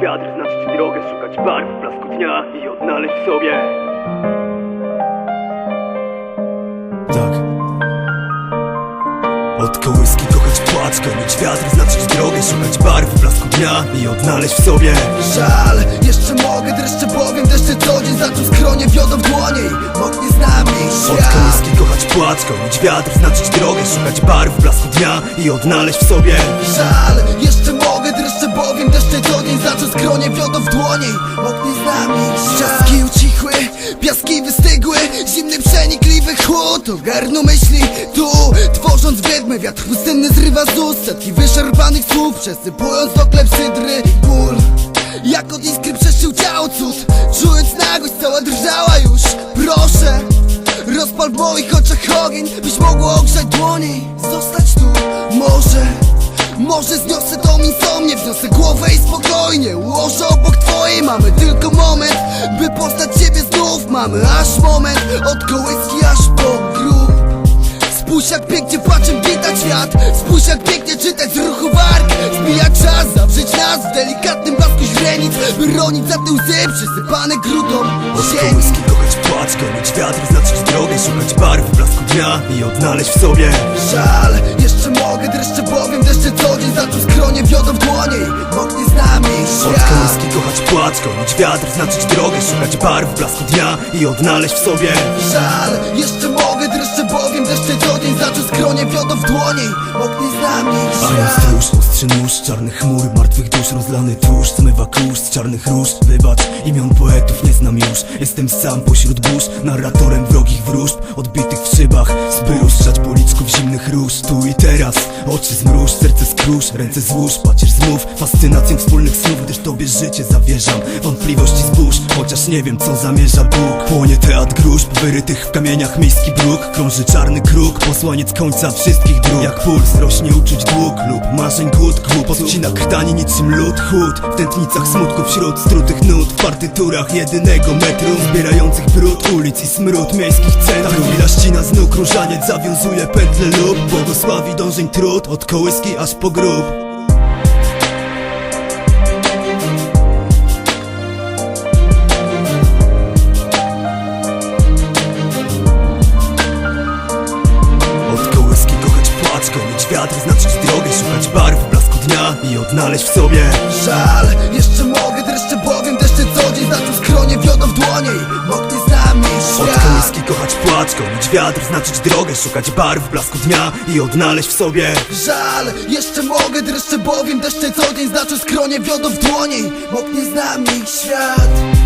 Wiatr, znaczyć drogę, szukać barw w blasku dnia i odnaleźć w sobie. Tak. Od kołyski kochać płaczkę Mieć wiatr, znaczyć drogę Szukać barw w blasku dnia I odnaleźć w sobie. Żal, jeszcze mogę, dreszcze bowiem Deszcze co dzień zaczął skronie wiodą w dłonie Moknie z nami Od świat. kołyski kochać płaczkę Mieć wiatr, znaczyć drogę Szukać barw w blasku dnia I odnaleźć w sobie. Żal, jeszcze mogę, dreszcze bowiem Deszcze co zaczął skronie wiodą w dłonie Moknie z nami. Ciastki ucichły, piaski wystygły Zimny przenikliwy chłód. Ogarnął myśli tu Tworząc wiedmę, wiatr pustynny zrywa z ust. Setki wyszarpanych słów Przesypując do klepsydry Ból Jak od iskry przeszył ciało cud. Czując nagość cała drżała już. Proszę Rozpal w moich oczach ogień Byś mogło ogrzać dłoni. Zostać tu Może Może zniosę tą insomnię Wniosę głowę Mamy aż moment Od kołyski aż po grób. Spójrz jak pięknie płaczem witać świat. Spójrz jak pięknie czytać z ruchu warg. Zbija czas, zawrzeć nas w delikatnym blasku źrenic By ronić za te łzy przysypane grudą. Od kołyski kochać płaczkę Mieć wiatr, znaczyć drogę Szukać barw w blasku dnia I odnaleźć w sobie. Żal, jeszcze mogę, dreszcze bowiem Deszcze co dzień zaczął skronie Mieć wiatr, znaczyć drogę Szukać barw blasku dnia I odnaleźć w sobie. Żal, jeszcze mogę, dreszcze bowiem Deszcze co skronie wiodą w dłonie Moknie z nami Anioł świat. stróż, ostrzy nóż, czarnych chmur Martwych dusz, rozlany tłuszcz Zmywa kurz z czarnych róż Wybacz, imion poetów nie znam już. Jestem sam pośród burz Narratorem wrogich wróżb Odbitych w szybach Zby rozstrzać policzków zimnych róż. Tu i teraz Oczy zmruż, serce skrusz Ręce złóż, pacierz zmów Fascynacją wspólnych snów Gdyż tobie życie zawierzam. Wątpliwości zbóż Chociaż nie wiem co zamierza Bóg. Płonie teatr gruźb Wyrytych w kamieniach miejski bruk Krąży czarny kruk Posłaniec końca wszystkich dróg. Jak puls rośnie uczuć dług Lub marzeń głód. Klub odcina krtani niczym lód. Chód w tętnicach smutku Wśród strutych nut. W partyturach jedynego metru Zbierających brud. Ulic i smród miejskich centrum. Chwila ścina z nóg Różaniec zawiązuje pętle lub Błogosławi dążeń trud. Od kołyski aż po grób kochać Mieć wiatr, znaczyć drogę Szukać barw blasku dnia I odnaleźć w sobie Żal, jeszcze mogę, dreszcze bowiem Deszcze co dzień skronie wiodą w dłonie Moknie z nami Od świat kochać płaczkę Mieć wiatr, znaczyć drogę Szukać barw blasku dnia I odnaleźć w sobie Żal, jeszcze mogę, dreszcze bowiem Deszcze co dzień zaczął skronie wiodą w dłonie Moknie z nami świat